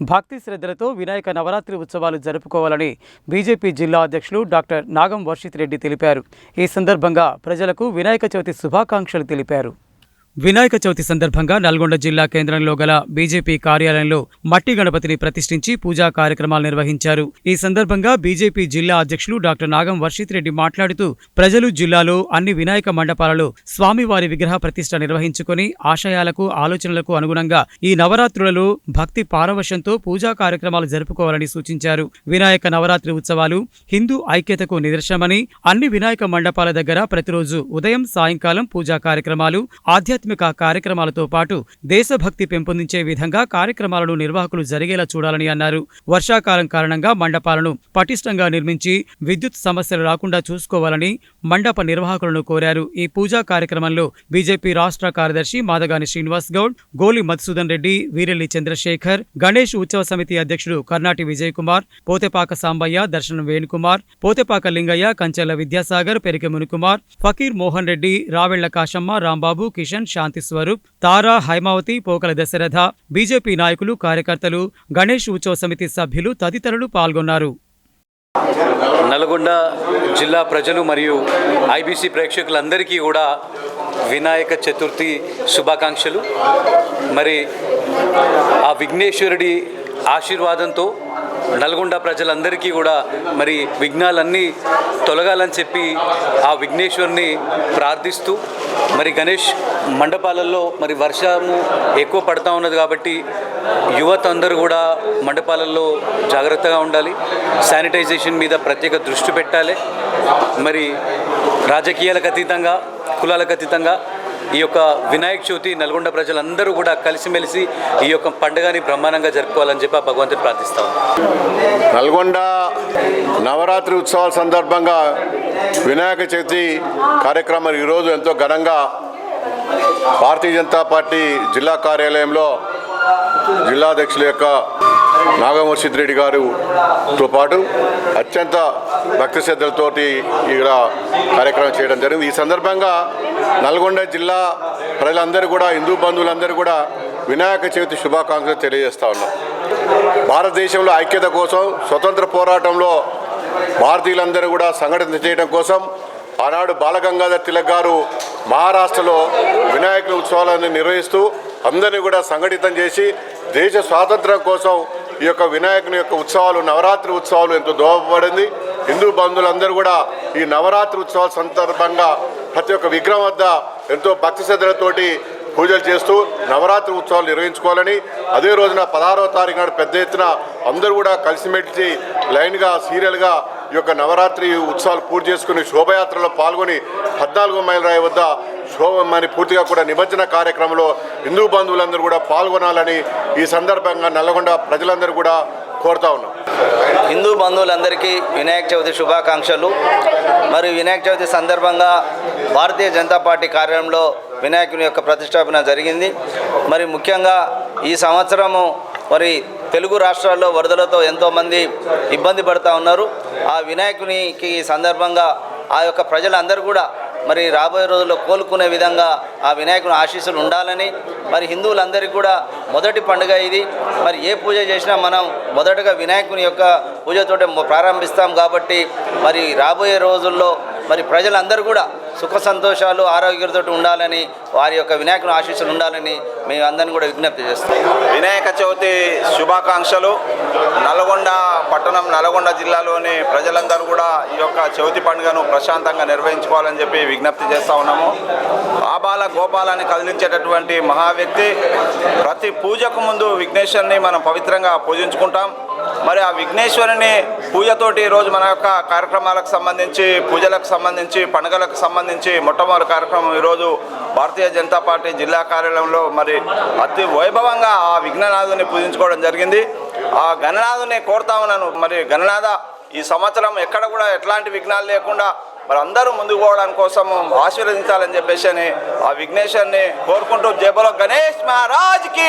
భక్తి శ్రద్ధలతో వినాయక నవరాత్రి ఉత్సవాలు జరుపుకోవాలని బీజేపీ జిల్లా అధ్యక్షులు డాక్టర్ నాగం వర్షిత్ రెడ్డి తెలిపారు. ఈ సందర్భంగా ప్రజలకు వినాయక చవితి శుభాకాంక్షలు తెలిపారు. వినాయక చవితి సందర్భంగా నల్గొండ జిల్లా కేంద్రంలో గల బీజేపీ కార్యాలయంలో మట్టి గణపతిని ప్రతిష్ఠించి పూజా కార్యక్రమాలు నిర్వహించారు. ఈ సందర్భంగా బీజేపీ జిల్లా అధ్యక్షులు డాక్టర్ నాగం వర్షిత్ రెడ్డి మాట్లాడుతూ ప్రజలు జిల్లాలో అన్ని వినాయక మండపాలలో స్వామివారి విగ్రహ ప్రతిష్ఠ నిర్వహించుకొని ఆశయాలకు ఆలోచనలకు అనుగుణంగా ఈ నవరాత్రులలో భక్తి పారవశ్యంతో పూజా కార్యక్రమాలు జరుపుకోవాలని సూచించారు. వినాయక నవరాత్రి ఉత్సవాలు హిందూ ఐక్యతకు నిదర్శనమని అన్ని వినాయక మండపాల దగ్గర ప్రతిరోజు ఉదయం సాయంకాలం పూజా కార్యక్రమాలు ఆధ్యాత్మిక కార్యక్రమాలతో పాటు దేశభక్తి పెంపొందించే విధంగా కార్యక్రమాలను నిర్వాహకులు జరిగేలా చూడాలని అన్నారు. వర్షాకాలం కారణంగా మండపాలను పటిష్టంగా నిర్మించి విద్యుత్ సమస్యలు రాకుండా చూసుకోవాలని మండప నిర్వాహకులను కోరారు. ఈ పూజా కార్యక్రమంలో బీజేపీ రాష్ట్ర కార్యదర్శి మాదగాని శ్రీనివాస్ గౌడ్ గోలి మధుసూదన్ రెడ్డి వీరెల్లి చంద్రశేఖర్ గణేష్ ఉత్సవ సమితి అధ్యక్షుడు కర్ణాటి విజయ్ కుమార్ పోతేపాక సాంబయ్య దర్శనం వేణుకుమార్ పోతేపాక లింగయ్య కంచెల విద్యాసాగర్ పెరికె మునికుమార్ ఫకీర్ మోహన్ రెడ్డి రావెళ్ళ కాశమ్మ రాంబాబు కిషన్ శాంతి స్వరూప్ తారా హైమావతి పోకల దశరథ బీజేపీ నాయకులు కార్యకర్తలు గణేష్ ఉత్సవ సమితి సభ్యులు తదితరులు పాల్గొన్నారు. నల్గొండ జిల్లా ప్రజలు మరియు ఐబీసీ ప్రేక్షకులందరికీ కూడా వినాయక చతుర్థి శుభాకాంక్షలు. మరి ఆ విఘ్నేశ్వరుడి ఆశీర్వాదంతో నల్గొండ ప్రజలందరికీ కూడా మరి విఘ్నాలన్నీ తొలగాలని చెప్పి ఆ విఘ్నేశ్వరుని ప్రార్థిస్తూ మరి గణేష్ మండపాలలో మరి వర్షము ఎక్కువ పడతా ఉన్నది కాబట్టి యువత అందరూ కూడా మండపాలలో జాగ్రత్తగా ఉండాలి. శానిటైజేషన్ మీద ప్రత్యేక దృష్టి పెట్టాలి. మరి రాజకీయాలకు అతీతంగా కులాలకు అతీతంగా ఈ యొక్క వినాయక చవితి నల్గొండ ప్రజలందరూ కూడా కలిసిమెలిసి ఈ యొక్క పండుగని బ్రహ్మాండంగా జరుపుకోవాలని చెప్పి ఆ భగవంతుని ప్రార్థిస్తాము నల్గొండ నవరాత్రి ఉత్సవాల సందర్భంగా వినాయక చవితి కార్యక్రమం ఈరోజు ఎంతో ఘనంగా భారతీయ జనతా పార్టీ జిల్లా కార్యాలయంలో జిల్లాధ్యక్షుల యొక్క నాగమర్షిత్ రెడ్డి గారుతో పాటు అత్యంత భక్తి శ్రద్ధలతోటి ఇక్కడ కార్యక్రమం చేయడం జరిగింది. ఈ సందర్భంగా నల్గొండ జిల్లా ప్రజలందరూ కూడా హిందూ బంధువులందరూ కూడా వినాయక చవితి శుభాకాంక్షలు తెలియజేస్తా ఉన్నాం. భారతదేశంలో ఐక్యత కోసం స్వతంత్ర పోరాటంలో భారతీయులందరూ కూడా సంఘటన చేయడం కోసం ఆనాడు బాలగంగాధర్ తిలక్ గారు మహారాష్ట్రలో వినాయకుల ఉత్సవాలను నిర్వహిస్తూ అందరినీ కూడా సంఘటితం చేసి దేశ స్వాతంత్రం కోసం ఈ యొక్క వినాయకుని యొక్క ఉత్సవాలు నవరాత్రి ఉత్సవాలు ఎంతో దోహదపడింది. హిందూ బంధువులందరూ కూడా ఈ నవరాత్రి ఉత్సవాల సందర్భంగా ప్రతి ఒక్క విగ్రహం వద్ద ఎంతో భక్తి శ్రద్ధలతోటి పూజలు చేస్తూ నవరాత్రి ఉత్సవాలు నిర్వహించుకోవాలని అదే రోజున పదహారవ తారీఖు నాడు పెద్ద ఎత్తున అందరూ కూడా కలిసిమెలిసి లైన్గా సీరియల్గా ఈ యొక్క నవరాత్రి ఉత్సవాలు పూర్తి చేసుకుని శోభయాత్రలో పాల్గొని పద్నాలుగో మైలు రాయి వద్ద శోభమని పూర్తిగా కూడా నిమజ్జన కార్యక్రమంలో హిందూ బంధువులందరూ కూడా పాల్గొనాలని ఈ సందర్భంగా నల్లగొండ ప్రజలందరూ కూడా కోరుతా ఉన్నాం. హిందూ బంధువులందరికీ వినాయక చవితి శుభాకాంక్షలు. మరి వినాయక చవితి సందర్భంగా భారతీయ జనతా పార్టీ కార్యాలయంలో వినాయకుని యొక్క ప్రతిష్టాపన జరిగింది. మరి ముఖ్యంగా ఈ సంవత్సరము మరి తెలుగు రాష్ట్రాల్లో వరదలతో ఎంతోమంది ఇబ్బంది పడుతూ ఉన్నారు. ఆ వినాయకునికి సందర్భంగా ఆ యొక్క ప్రజలందరూ కూడా మరి రాబోయే రోజుల్లో కోలుకునే విధంగా ఆ వినాయకుని ఆశీస్సులు ఉండాలని మరి హిందువులందరికీ కూడా మొదటి పండుగ ఇది. మరి ఏ పూజ చేసినా మనం మొదటగా వినాయకుని యొక్క పూజతోటే ప్రారంభిస్తాం కాబట్టి మరి రాబోయే రోజుల్లో మరి ప్రజలందరూ కూడా సుఖ సంతోషాలు ఆరోగ్యంతో ఉండాలని వారి యొక్క వినాయకుని ఆశీస్సులు ఉండాలని మేము అందరిని కూడా విజ్ఞప్తి చేస్తాం వినాయక చవితి శుభాకాంక్షలు. నల్గొండ పట్టణం నల్గొండ జిల్లాలోని ప్రజలందరూ కూడా ఈ యొక్క చవితి పండుగను ప్రశాంతంగా నిర్వహించుకోవాలని చెప్పి విజ్ఞప్తి చేస్తూ ఉన్నాము. ఆబాల గోపాలాన్ని కదిలించేటటువంటి మహా వ్యక్తి ప్రతి పూజకు ముందు విఘ్నేశ్వరుని మనం పవిత్రంగా పూజించుకుంటాం. మరి ఆ విఘ్నేశ్వరుని పూజతోటి ఈరోజు మన యొక్క కార్యక్రమాలకు సంబంధించి పూజలకు సంబంధించి పండుగలకు సంబంధించి మొట్టమొదటి కార్యక్రమం ఈరోజు భారతీయ జనతా పార్టీ జిల్లా కార్యాలయంలో మరి అతి వైభవంగా ఆ విఘ్ననాథుని పూజించుకోవడం జరిగింది. ఆ గణనాథుని కోరుతా ఉన్నాను. మరి గణనాథ ఈ సంవత్సరం ఎక్కడ కూడా ఎట్లాంటి విఘ్నాలు లేకుండా మరి అందరూ ముందుకు పోవడానికి కోసం ఆశీర్వదించాలని చెప్పేసి అని ఆ విఘ్నేశ్వరిని కోరుకుంటూ జయబలో గణేష్ మహారాజ్కి